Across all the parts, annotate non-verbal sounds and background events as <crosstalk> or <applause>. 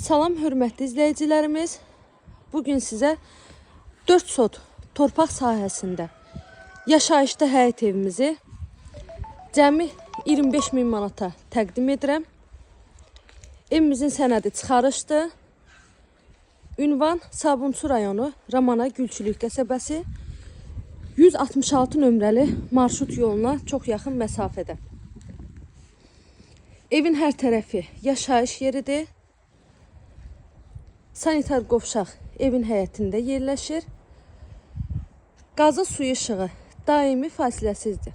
Salam hörmətli izləyicilərimiz. Bu gün sizə 4 sot torpaq sahəsində yaşayışlı həyət evimizi cəmi 25 min manata təqdim edirəm. Evimizin sənədi çıxarışdı. Ünvan Sabunçu rayonu Ramana Gülçülük qəsəbəsi 166 nömrəli marşrut yoluna çox yaxın məsafədə. Evin hər tərəfi yaşayış yeridir. Sanitar qovşaq evin həyətində yerləşir. Qazı suyu işığı daimi fasiləsizdir.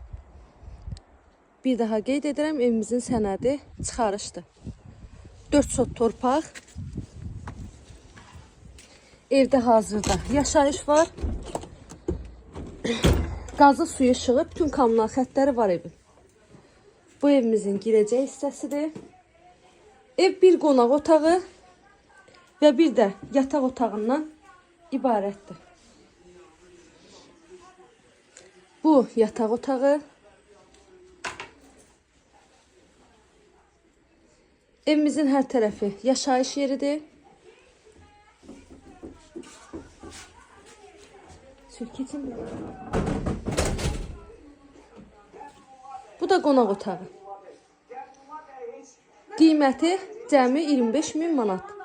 Bir daha qeyd edirəm, evimizin sənədi çıxarışdır. 4 sot torpaq. Evdə hazırda yaşayış var. <coughs> Qazı suyu işığı, bütün kommunal xəttləri var evin. Bu evimizin girəcək hissəsidir. Ev bir qonaq otağı və bir də yataq otağından ibarətdir. Bu yataq otağı. Evimizin hər tərəfi yaşayış yeridir. Sür keçin. Bu da qonaq otağı. Qiyməti cəmi 25 min manat.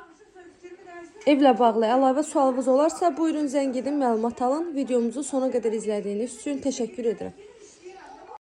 Evlə bağlı əlavə sualınız olarsa, buyurun zəng edin, məlumat alın. Videomuzu sona qədər izlədiyiniz üçün təşəkkür edirəm.